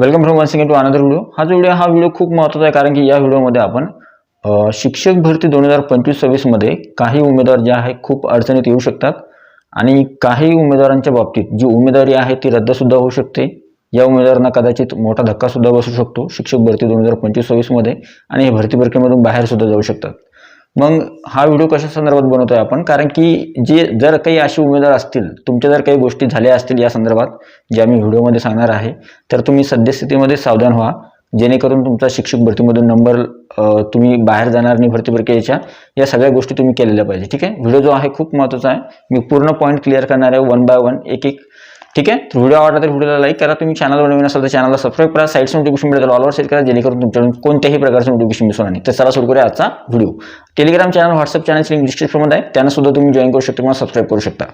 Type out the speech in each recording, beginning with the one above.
Welcome from वन्सिंग to another video हा जो व्हिडिओ हा व्हिडिओ खूप महत्त्वाचा आहे कारण की या व्हिडिओमध्ये आपण शिक्षक भरती दोन हजार पंचवीस सव्वीसमध्ये काही उमेदवार जे आहे खूप अडचणीत येऊ शकतात. आणि काही उमेदवारांच्या बाबतीत जी उमेदवारी आहे ती रद्दसुद्धा होऊ शकते. या उमेदवारांना कदाचित मोठा धक्कासुद्धा बसू शकतो शिक्षक भरती दोन हजार पंचवीस सव्वीसमध्ये आणि हे भरती प्रक्रियेमधून बाहेरसुद्धा जाऊ शकतात. मग हा व्हिडिओ कशा संदर्भात बनवतोय आपण? कारण की जे जर काही असे उमेदवार असतील तुमच्या जर काही गोष्टी झाल्या असतील या संदर्भात ज्या मी व्हिडिओमध्ये सांगणार आहे तर तुम्ही सद्यस्थितीमध्ये सावधान व्हा. जेणेकरून तुमचा शिक्षक भरतीमधून नंबर तुम्ही बाहेर जाणार नाही भरती प्रक्रियेच्या या सगळ्या गोष्टी तुम्ही केलेल्या पाहिजे. ठीक आहे? व्हिडिओ जो आहे खूप महत्त्वाचा आहे. मी पूर्ण पॉईंट क्लिअर करणार आहे वन बाय वन एक एक ठीक आहे? तर व्हिडिओ आवडला तर व्हिडिओला लाईक करा. तुम्ही चॅनलवर नवीन असाल तर चॅनलला सबस्क्राईब करा. साईडचं नोटिफिकेशन मिळेल ऑलवर सेट करा. जेणेकरून तुमच्याकडून कोणत्याही प्रकारचं नोटिफिकेशन मिस होणार नाही तर चला सुरू करूया आजचा video Telegram channel WhatsApp channel link डिस्क्रिप्शनमध्ये आहे. त्यांना सुद्धा तुम्ही जॉईन करू शकता किंवा सबस्क्राईब करू शकता.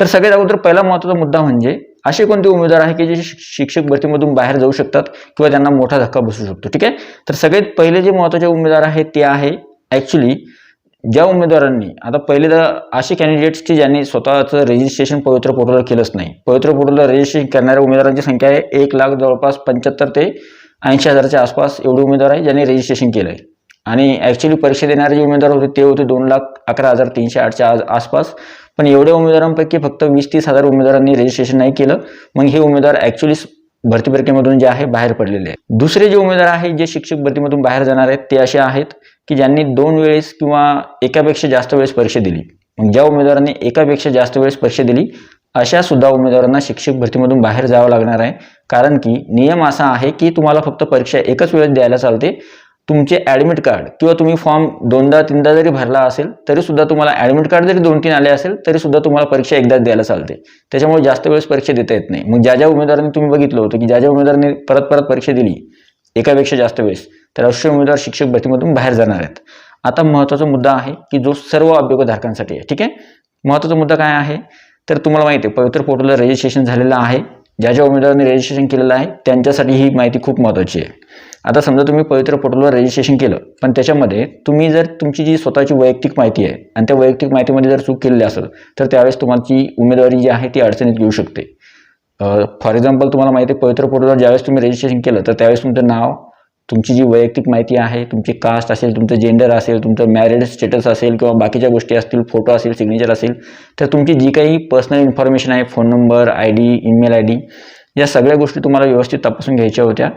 तर सगळ्यात अगोदर पहिला महत्त्वाचा मुद्दा म्हणजे असे कोणते उमेदवार आहे की जे शिक्षक भरतीमधून बाहेर जाऊ शकतात किंवा त्यांना मोठा धक्का बसू शकतो? ठीक आहे? तर सगळ्यात पहिले जे महत्त्वाचे उमेदवार आहेत ते आहे ॲक्च्युली ज्या उमेदवारांनी आता पहिले तर असे कॅन्डिडेट्स की ज्यांनी स्वतःचं रजिस्ट्रेशन पवित्र पोर्टलवर केलंच नाही. पवित्र पोर्टलला रजिस्ट्रेशन करणाऱ्या उमेदवारांची संख्या आहे एक लाख जवळपास पंच्याहत्तर ते ऐंशी हजारच्या आसपास एवढे उमेदवार आहे ज्यांनी रजिस्ट्रेशन केलं आहे आणि ॲक्च्युली परीक्षा देणारे जे उमेदवार होते ते होते दोन लाख अकरा हजार तीनशे आठच्या आज आसपास. पण एवढ्या उमेदवारांपैकी फक्त वीस तीस हजार उमेदवारांनी रजिस्ट्रेशन नाही केलं. मग हे उमेदवार ॲक्च्युली भरती प्रक्रियेमधून जे आहे बाहेर पडलेले आहे दुसरे जे उमेदवार आहेत जे शिक्षक भरतीमधून बाहेर जाणार आहेत ते असे आहेत. की ज्यांनी दोन वेळेस किंवा एकापेक्षा जास्त वेळेस परीक्षा दिली. मग ज्या उमेदवारांनी एकापेक्षा जास्त वेळेस परीक्षा दिली अशा सुद्धा उमेदवारांना शिक्षक भरतीमधून बाहेर जावं लागणार आहे. कारण की नियम असा आहे की तुम्हाला फक्त परीक्षा एकच वेळेस द्यायला चालते. तुमचे ॲडमिट कार्ड किंवा तुम्ही फॉर्म दोनदा तीनदा जरी भरला असेल तरी सुद्धा तुम्हाला ॲडमिट कार्ड जरी दोन तीन आले असेल तरी सुद्धा तुम्हाला परीक्षा एकदाच द्यायला चालते. त्याच्यामुळे जास्त वेळेस परीक्षा देता येत नाही. मग ज्या ज्या उमेदवारांनी तुम्ही बघितलं होतं की ज्या ज्या उमेदवारांनी परत परत परीक्षा दिली एकापेक्षा जास्त वेळेस तर असे उमेदवार शिक्षक भरतीमधून बाहेर जाणार आहेत. आता महत्त्वाचा मुद्दा आहे की जो सर्व अभ्योगधारकांसाठी आहे ठीक आहे? महत्त्वाचा मुद्दा काय आहे? तर तुम्हाला माहिती आहे पवित्र पोर्टलला रजिस्ट्रेशन झालेलं आहे. ज्या ज्या उमेदवारांनी रजिस्ट्रेशन केलेलं आहे त्यांच्यासाठी ही माहिती खूप महत्त्वाची आहे. आता समजा तुम्ही पवित्र पोर्टलवर रजिस्ट्रेशन केलं पण त्याच्यामध्ये तुम्ही जर तुमची जी स्वतःची वैयक्तिक माहिती आहे आणि त्या वैयक्तिक माहितीमध्ये जर चूक केलेली असेल तर त्यावेळेस तुमची उमेदवारी जी आहे ती अडचणीत येऊ शकते. फॉर एक्झाम्पल तुम्हाला माहिती आहे पवित्र पोर्टलवर ज्यावेळेस तुम्ही रजिस्ट्रेशन केलं तर त्यावेळेस तुमचं नाव तुमची जी वैयक्तिक माहिती आहे तुमची कास्ट असेल तुमचं जेंडर असेल तुमचं मॅरिड स्टेटस असेल किंवा बाकीच्या गोष्टी असतील फोटो असेल सिग्नेचर असेल तर तुमची जी काही पर्सनल इन्फॉर्मेशन आहे phone number I D email I D या सगळ्या गोष्टी तुम्हाला व्यवस्थित तपासून घ्यायच्या होत्या.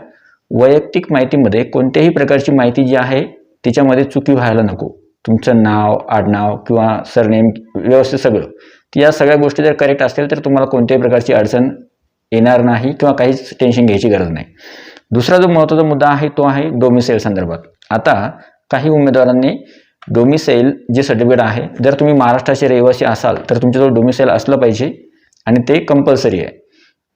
वैयक्तिक माहितीमध्ये कोणत्याही प्रकारची माहिती जी आहे तिच्यामध्ये चुकी व्हायला नको. तुमचं नाव आडनाव किंवा सरनेम व्यवस्थित सगळं. तर या सगळ्या गोष्टी जर करेक्ट असतील तर तुम्हाला कोणत्याही प्रकारची अडचण येणार नाही किंवा काहीच टेन्शन घ्यायची गरज नाही. दुसरा जो महत्त्वाचा मुद्दा आहे तो आहे डोमिसेल संदर्भात. आता काही उमेदवारांनी डोमिसेल जे सर्टिफिकेट आहे जर तुम्ही महाराष्ट्राचे रहिवासी असाल तर तुमच्याजवळ डोमिसेल असलं पाहिजे आणि ते कंपल्सरी आहे.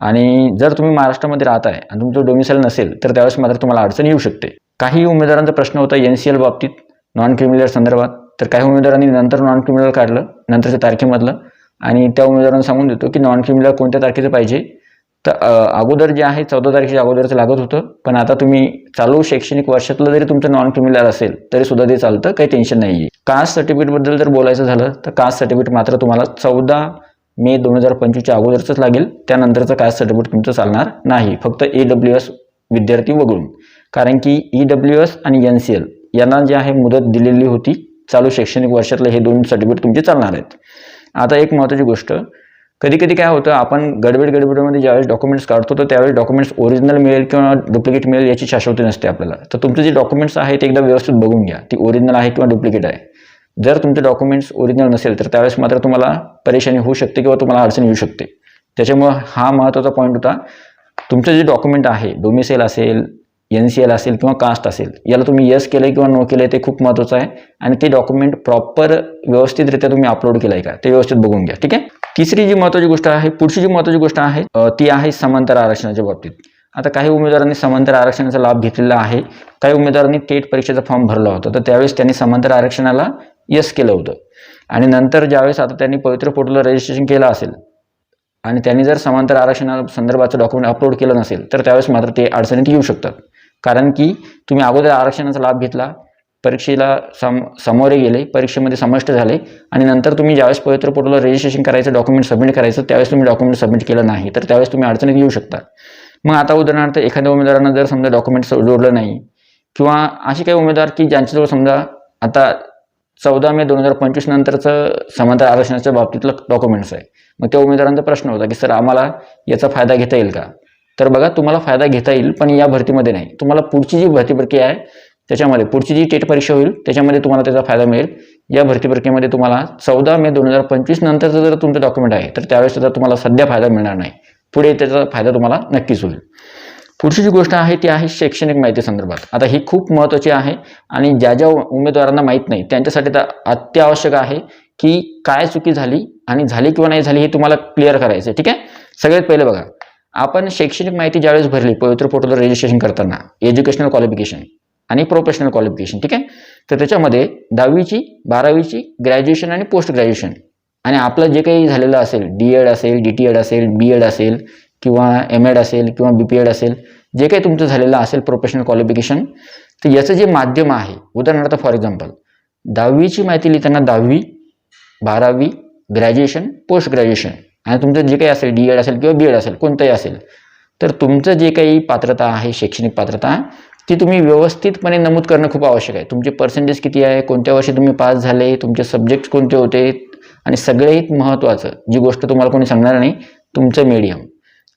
आणि जर तुम्ही महाराष्ट्रामध्ये राहताय आणि तुमचं डोमिसेल नसेल तर त्यावेळेस मात्र तुम्हाला अडचण येऊ शकते. काही उमेदवारांचा प्रश्न होता एन सी एल बाबतीत नॉन क्रिमिनल संदर्भात. तर काही उमेदवारांनी नंतर नॉन क्रिमिनल काढलं नंतरच्या तारखेमधलं. आणि त्या उमेदवारांना सांगून देतो की नॉन क्रिमिनल कोणत्या तारखेचं पाहिजे? तर अगोदर जे आहे चौदा तारखेच्या अगोदरचं लागत होतं. पण आता तुम्ही चालू शैक्षणिक वर्षातलं जरी तुमचं नॉन क्रिमिनल असेल तरी सुद्धा ते चालतं काही टेन्शन नाही आहे कास्ट सर्टिफिकेटबद्दल जर बोलायचं झालं तर कास्ट सर्टिफिकेट मात्र तुम्हाला चौदा मे दोन हजार पंचवीसच्या अगोदरच लागेल. त्यानंतरचं कास्ट सर्टिफिकेट तुमचं चालणार नाही. फक्त ए डब्ल्यू एस विद्यार्थी वगळून. कारण की ई डब्ल्यू एस आणि एन सी एल यांना जे आहे मुदत दिलेली होती. चालू शैक्षणिक वर्षातलं हे दोन सर्टिफिकेट तुमचे चालणार आहेत. आता एक महत्त्वाची गोष्ट कधी कधी काय होतं आपण गडबड गडबडमध्ये ज्यावेळेस डॉक्युमेंट्स काढतो तर त्यावेळेस डॉक्युमेंट्स ओरिजिनल मिळेल किंवा डुप्लिकेट मिळेल याची शाश्वती नसते आपल्याला. तर तुमचे जे डॉक्युमेंट्स आहेत ते एकदा व्यवस्थित बघून घ्या. ती ओरिजिनल आहे किंवा डुप्लिकेट आहे. जर तुमचे डॉक्युमेंट्स ओरिजिनल नसेल तर त्यावेळेस मात्र तुम्हाला परेशानी होऊ शकते किंवा तुम्हाला अडचण येऊ शकते. त्याच्यामुळं हा महत्त्वाचा पॉईंट होता. तुमचं जे डॉक्युमेंट आहे डोमिसेल असेल एन सी एल असेल किंवा कास्ट असेल याला तुम्ही यस केलं किंवा नो केलं ते खूप महत्त्वाचं आहे. आणि ते डॉक्युमेंट प्रॉपर व्यवस्थितरित्या तुम्ही अपलोड केलं आहे का ते व्यवस्थित बघून घ्या. ठीक आहे? तिसरी जी महत्वाची गोष्ट आहे पुढची जी महत्वाची गोष्ट आहे ती आहे समांतर आरक्षणाच्या बाबतीत. आता काही उमेदवारांनी समांतर आरक्षणाचा लाभ घेतलेला आहे काही उमेदवारांनी टेट परीक्षेचा फॉर्म भरला होता तर त्यावेळेस त्यांनी समांतर आरक्षणाला यस केलं होतं. आणि नंतर ज्यावेळेस आता त्यांनी पवित्र पोर्टलला रजिस्ट्रेशन केलं असेल आणि त्यांनी जर समांतर आरक्षणा संदर्भाचं डॉक्युमेंट अपलोड केलं नसेल तर त्यावेळेस मात्र ते अडचणीत येऊ शकतात. कारण की तुम्ही अगोदर आरक्षणाचा लाभ घेतला परीक्षेला सम सामोरे गेले परीक्षेमध्ये समाविष्ट झाले आणि नंतर तुम्ही ज्यावेळेस पवित्र पोर्टलला रजिस्ट्रेशन करायचं डॉक्युमेंट सबमिट करायचं त्यावेळेस तुम्ही डॉक्युमेंट सबमिट केलं नाही. तर त्यावेळेस तुम्ही अडचणीत येऊ शकता. मग आता उदाहरणार्थ एखाद्या उमेदवारांना जर समजा डॉक्युमेंट जोडलं नाही किंवा असे काही उमेदवार की ज्यांच्याजवळ समजा आता चौदा मे दोन हजार पंचवीस नंतरचं समांतर आरक्षणाच्या बाबतीतलं डॉक्युमेंट्स आहे. मग त्या उमेदवारांचा प्रश्न होता की सर आम्हाला याचा फायदा घेता येईल का? तर बघा तुम्हाला फायदा घेता येईल पण या भरतीमध्ये नाही. तुम्हाला पुढची जी भरती प्रक्रिया आहे त्याच्यामध्ये पुढची जी टेट परीक्षा होईल त्याच्यामध्ये तुम्हाला त्याचा फायदा मिळेल. या भरती प्रक्रियेमध्ये तुम्हाला चौदा मे दोन हजार पंचवीस नंतरचं जर तुमचं डॉक्युमेंट आहे तर त्यावेळेस त्याचा तुम्हाला सध्या फायदा मिळणार नाही. पुढे त्याचा फायदा तुम्हाला नक्कीच होईल. पुढची जी गोष्ट आहे ती आहे शैक्षणिक माहिती संदर्भात. आता ही खूप महत्त्वाची आहे आणि ज्या ज्या उमेदवारांना माहीत नाही त्यांच्यासाठी तर अत्यावश्यक आहे की काय चुकी झाली आणि झाली किंवा नाही झाली हे तुम्हाला क्लिअर करायचं आहे ठीक आहे? सगळ्यात पहिले बघा आपण शैक्षणिक माहिती ज्यावेळेस भरली पवित्र पोर्टलवर रजिस्ट्रेशन करताना एज्युकेशनल क्वालिफिकेशन आणि प्रोफेशनल क्वालिफिकेशन ठीक आहे? तर त्याच्यामध्ये दहावीची बारावीची ग्रॅज्युएशन आणि पोस्ट ग्रॅज्युएशन आणि आपलं जे काही झालेलं असेल डी एड असेल डी टी एड असेल बी एड असेल किंवा एम एड असेल किंवा बी पी एड असेल जे काही तुमचं झालेलं असेल प्रोफेशनल क्वालिफिकेशन तर याचं जे माध्यम आहे उदाहरणार्थ फॉर एक्झाम्पल दहावीची माहिती लिहिताना दहावी बारावी ग्रॅज्युएशन पोस्ट ग्रॅज्युएशन आणि तुमचं जे काही असेल डी एड असेल किंवा बी एड असेल कोणतंही असेल तर तुमचं जे काही पात्रता आहे शैक्षणिक पात्रता ती तुम्ही व्यवस्थितपणे नमूद करणं खूप आवश्यक आहे. तुमचे पर्सेंटेज किती आहे? कोणत्या वर्षी तुम्ही पास झाले? तुमचे सब्जेक्ट्स कोणते होते? आणि सगळ्यात महत्त्वाचं जी गोष्ट तुम्हाला कोणी सांगणार नाही तुमचं मीडियम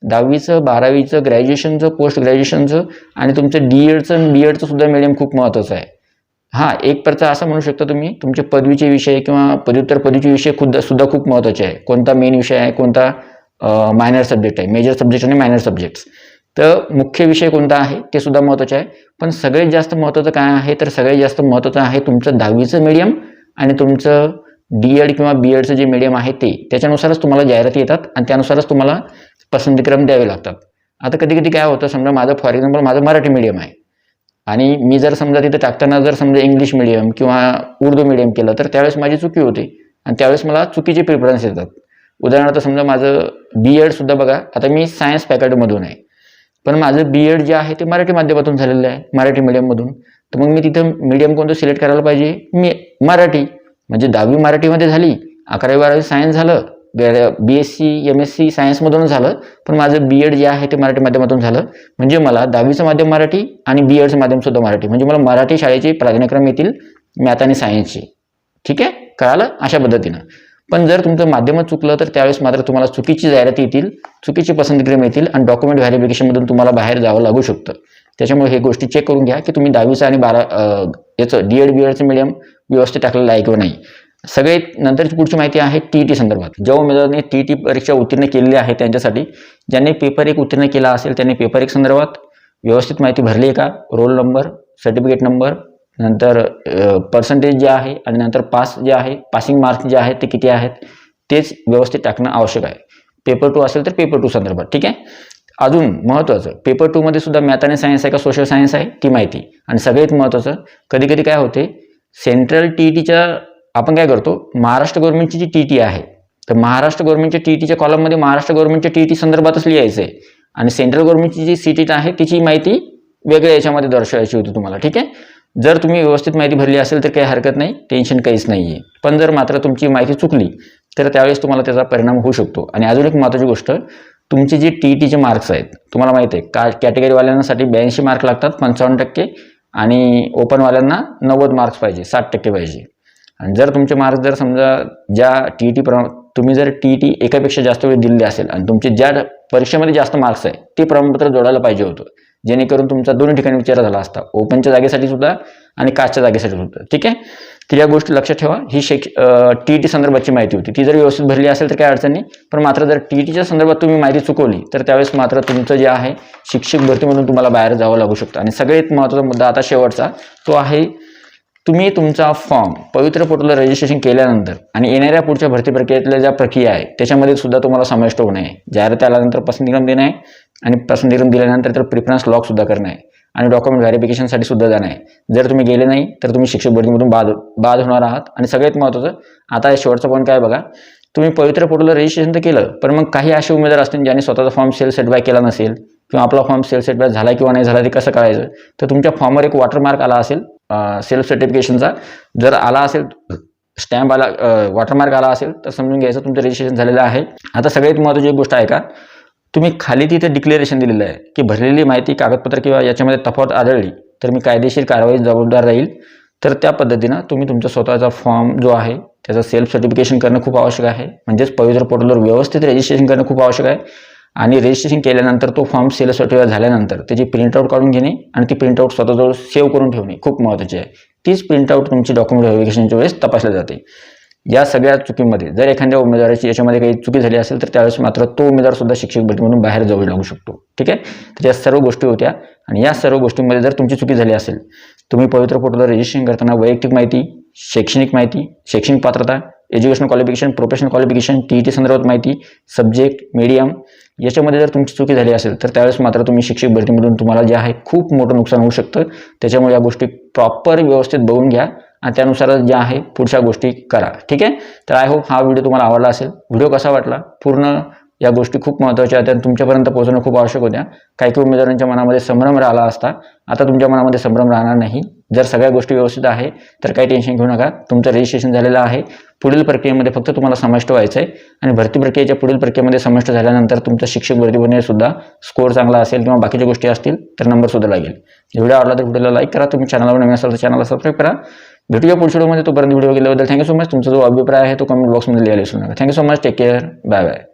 दहावीचं बारावीचं ग्रॅज्युएशनचं पोस्ट ग्रॅज्युएशनचं आणि तुमचं डी एडचं बी एडचं सुद्धा मीडियम खूप महत्त्वाचं आहे. हां एक प्रकार असं म्हणू शकता तुम्ही तुमचे पदवीचे विषय किंवा पदव्युत्तर पदवीचे विषय खुद्द सुद्धा खूप महत्त्वाचे आहे. कोणता मेन विषय आहे? कोणता मायनर सब्जेक्ट आहे? मेजर सब्जेक्ट आणि मायनर सब्जेक्ट्स तर मुख्य विषय कोणता आहे? ते सुद्धा महत्त्वाचे आहे. पण सगळ्यात जास्त महत्त्वाचं काय आहे? तर सगळ्यात जास्त महत्त्वाचं आहे तुमचं दहावीचं मीडियम आणि तुमचं डी एड किंवा बी एडचं जे मीडियम आहे ते. त्याच्यानुसारच तुम्हाला जाहिराती येतात आणि त्यानुसारच तुम्हाला पसंतीक्रम द्यावे लागतात. आता कधी कधी काय होतं? समजा माझं फॉर एक्झाम्पल माझं मराठी मीडियम आहे. आणि मी जर समजा तिथं टाकताना जर समजा इंग्लिश मिडियम किंवा उर्दू मिडियम केलं तर त्यावेळेस माझी चुकी होते. आणि त्यावेळेस मला चुकीचे प्रिफरन्स येतात. उदाहरणार्थ समजा माझं बी एडसुद्धा बघा. आता मी सायन्स फॅकल्टीमधून आहे. पण माझं बी एड जे आहे ते मराठी माध्यमातून झालेलं आहे मराठी मिडियममधून तर मग मी तिथं मीडियम कोणतं सिलेक्ट करायला पाहिजे? मी मराठी. म्हणजे दहावी मराठीमध्ये झाली अकरावी बारावी सायन्स झालं B S C M S C सायन्समधून झालं पण माझं बी एड जे आहे ते मराठी माध्यमातून झालं. म्हणजे मला दहावीचं माध्यम मराठी आणि बी एडचं माध्यमसुद्धा मराठी. म्हणजे मला मराठी शाळेचे प्राधान्यक्रम येतील मॅथ आणि सायन्सचे ठीक आहे? कळालं? अशा पद्धतीनं. पण जर तुमचं माध्यमच चुकलं तर त्यावेळेस मात्र तुम्हाला चुकीची जाहिराती येतील चुकीची पसंतक्रम येतील आणि डॉक्युमेंट व्हॅरिफिकेशनमधून तुम्हाला बाहेर जावं लागू शकतं. त्याच्यामुळे हे गोष्टी चेक करून घ्या की तुम्ही दहावीचं आणि बारा याचं डी एड बी एडचं मिडियम व्यवस्थित टाकलेलं आहे किंवा नाही. सगळे नंतरची पुढची माहिती आहे टी ई टी संदर्भात. ज्या उमेदवारांनी टी ई टी परीक्षा उत्तीर्ण केलेली आहे त्यांच्यासाठी ज्यांनी पेपर एक उत्तीर्ण केला असेल त्यांनी पेपर एक संदर्भात व्यवस्थित माहिती भरली आहे का? रोल नंबर सर्टिफिकेट नंबर नंतर पर्सेंटेज जे आहे आणि नंतर पास जे आहे पासिंग मार्क्स जे आहेत ते किती आहेत तेच व्यवस्थित टाकणं आवश्यक आहे. पेपर टू असेल तर पेपर टू संदर्भात ठीक आहे? अजून महत्त्वाचं पेपर टूमध्ये सुद्धा मॅथ आणि सायन्स आहे का सोशल सायन्स आहे? ती माहिती. आणि सगळ्यात महत्त्वाचं कधी कधी काय होते सेंट्रल टी ई टीच्या आपण काय करतो महाराष्ट्र गव्हर्नमेंटची जी टी टी आहे तर महाराष्ट्र गव्हर्नमेंटच्या टी टीच्या कॉलममध्ये महाराष्ट्र गव्हर्नमेंटच्या टी टी संदर्भातच लिहायचं आहे आणि सेंट्रल गव्हर्नमेंटची जी सी टी आहे तिची माहिती वेगळ्या याच्यामध्ये दर्शवायची होती तुम्हाला ठीक आहे? जर तुम्ही व्यवस्थित माहिती भरली असेल तर काही हरकत नाही टेन्शन काहीच नाही आहे पण जर मात्र तुमची माहिती चुकली तर त्यावेळेस तुम्हाला त्याचा परिणाम होऊ शकतो. आणि अजून एक महत्त्वाची गोष्ट तुमचे जे टी ई टीचे मार्क्स आहेत तुम्हाला माहिती आहे का कॅटेगरीवाल्यांसाठी ब्याऐंशी मार्क लागतात पंचावन्न टक्के आणि ओपनवाल्यांना नव्वद मार्क्स पाहिजे साठ टक्के पाहिजे. आणि जर तुमचे मार्क्स जर समजा ज्या टी ई टी प्रमा तुम्ही जर टी ई टी एकापेक्षा जास्त वेळ दिलेले असेल आणि तुमचे ज्या परीक्षेमध्ये जास्त मार्क्स आहे ते प्रमाणपत्र जोडायला पाहिजे होतं. जेणेकरून तुमचा दोन्ही ठिकाणी विचार झाला असता. ओपनच्या जागेसाठी सुद्धा आणि कास्टच्या जागेसाठी सुद्धा. ठीक आहे? तर या गोष्टी लक्षात ठेवा. ही शैक्ष टी ई टी संदर्भाची माहिती होती. ती जर व्यवस्थित भरली असेल तर काही अडचण नाही. पण मात्र जर टी ई टीच्या संदर्भात तुम्ही माहिती चुकवली तर त्यावेळेस मात्र तुमचं जे आहे शिक्षक भरतीमधून तुम्हाला बाहेर जावं लागू शकतं. आणि सगळ्यात महत्त्वाचा मुद्दा आता शेवटचा तो आहे तुम्ही तुमचा फॉर्म पवित्र पोर्टलला रजिस्ट्रेशन केल्यानंतर आणि येणाऱ्या पुढच्या भरती प्रक्रियेतल्या ज्या प्रक्रिया आहे त्याच्यामध्ये सुद्धा तुम्हाला समाविष्ट होणं आहे. जाहिरात आल्यानंतर पसंतीक्रम देणं आहे आणि पसंतीक्रम दिल्यानंतर तर प्रिफरन्स लॉक सुद्धा करणं आहे आणि डॉक्युमेंट व्हेरिफिकेशनसाठी सुद्धा जाणं आहे. जर तुम्ही गेले नाही तर तुम्ही शिक्षक भरतीमधून बाद बाद होणार आहात. आणि सगळ्यात महत्त्वाचं आता शेवटचं पॉईंट काय बघा तुम्ही पवित्र पोर्टलला रजिस्ट्रेशन तर केलं पण मग काही असे उमेदवार असतील ज्यांनी स्वतःचा फॉर्म सेल सेटबाय केला नसेल किंवा आपला फॉर्म सेल सेटबाय झाला किंवा नाही झाला ते कसं कळायचं? तर तुमच्या फॉर्मवर एक वॉटरमार्क आला असेल सेल्फ सर्टिफिकेशनचा जर आला असेल स्टॅम्प आला वॉटरमार्क आला असेल तर समजून घ्यायचं तुमचं रजिस्ट्रेशन झालेलं आहे. आता सगळ्यात महत्त्वाची एक गोष्ट आहे का? तुम्ही खाली तिथे डिक्लेरेशन दिलेलं आहे की भरलेली माहिती कागदपत्र किंवा याच्यामध्ये तफावत आढळली तर मी कायदेशीर कारवाई जबाबदार राहील. तर त्या पद्धतीनं तुम्ही तुमचा स्वतःचा फॉर्म जो आहे त्याचं सेल्फ सर्टिफिकेशन करणं खूप आवश्यक आहे. म्हणजेच पवित्र पोर्टलवर व्यवस्थित रजिस्ट्रेशन करणं खूप आवश्यक आहे. आणि रजिस्ट्रेशन केल्यानंतर तो फॉर्म सेल सर्टिफाय झाल्यानंतर त्याची प्रिंटआउट काढून घेणे आणि ती प्रिंटआउट स्वतःजवळ सेव्ह करून ठेवणे खूप महत्त्वाची आहे. तीच प्रिंटआउट तुमची डॉक्युमेंट व्हेरिफिकेशनच्या वेळेस तपासल्या जाते. या सगळ्या चुकीमध्ये जर एखाद्या उमेदवाराची याच्यामध्ये काही चुकी झाली असेल तर त्यावेळेस मात्र तो उमेदवार सुद्धा शिक्षक भरतीमधून बाहेर जाऊ लागू शकतो. ठीक आहे? तर या सर्व गोष्टी होत्या आणि या सर्व गोष्टींमध्ये जर तुमची चुकी झाली असेल तुम्ही पवित्र पोर्टलवर रजिस्ट्रेशन करताना वैयक्तिक माहिती शैक्षणिक माहिती शैक्षणिक पात्रता education qualification professional qualification T T संदर्भात माहिती सब्जेक्ट मीडियम याच्यामध्ये जर तुमची चुकी झाली असेल तर त्यावेळेस मात्र तुम्ही शिक्षक भरतीमधून तुम्हाला जे आहे खूप मोठं नुकसान होऊ शकतं. त्याच्यामुळे या गोष्टी प्रॉपर व्यवस्थित बघून घ्या आणि त्यानुसार ज्या आहे पुढच्या गोष्टी करा. ठीक आहे? तर आय होप हा व्हिडिओ तुम्हाला आवडला असेल. व्हिडिओ कसा वाटला? पूर्ण या गोष्टी खूप महत्त्वाच्या आहेत आणि तुमच्यापर्यंत पोहोचणं खूप आवश्यक होत्या. काही काही उमेदवारांच्या मनामध्ये संभ्रम राहिला असता. आता तुमच्या मनामध्ये संभ्रम राहणार नाही. जर सगळ्या गोष्टी व्यवस्थित आहे तर काही टेन्शन घेऊ नका. तुमचं रजिस्ट्रेशन झालेलं आहे. पुढील प्रक्रियेमध्ये फक्त तुम्हाला समाविष्ट व्हायचं आहे. आणि भरती प्रक्रियेच्या पुढील प्रक्रियेमध्ये समाविष्ट झाल्यानंतर तुमचं शिक्षक भरती सुद्धा स्कोअर चांगला असेल किंवा बाकीच्या गोष्टी असतील तर नंबरसुद्धा लागेल. व्हिडिओ आवडला तर व्हिडिओला लाईक करा. तुम्ही चॅनलवर नवीन असाल तर चॅनलला सबस्क्राईब करा. भेटूया पुढच्या व्हिडिओमध्ये तोपर्यंत व्हिडिओ केल्याबद्दल थँक्यू सो मच तुमचा जो अभिप्राय आहे तो कमेंट बॉक्समध्ये लिहायला विसरू नका. Thank you so much take care bye bye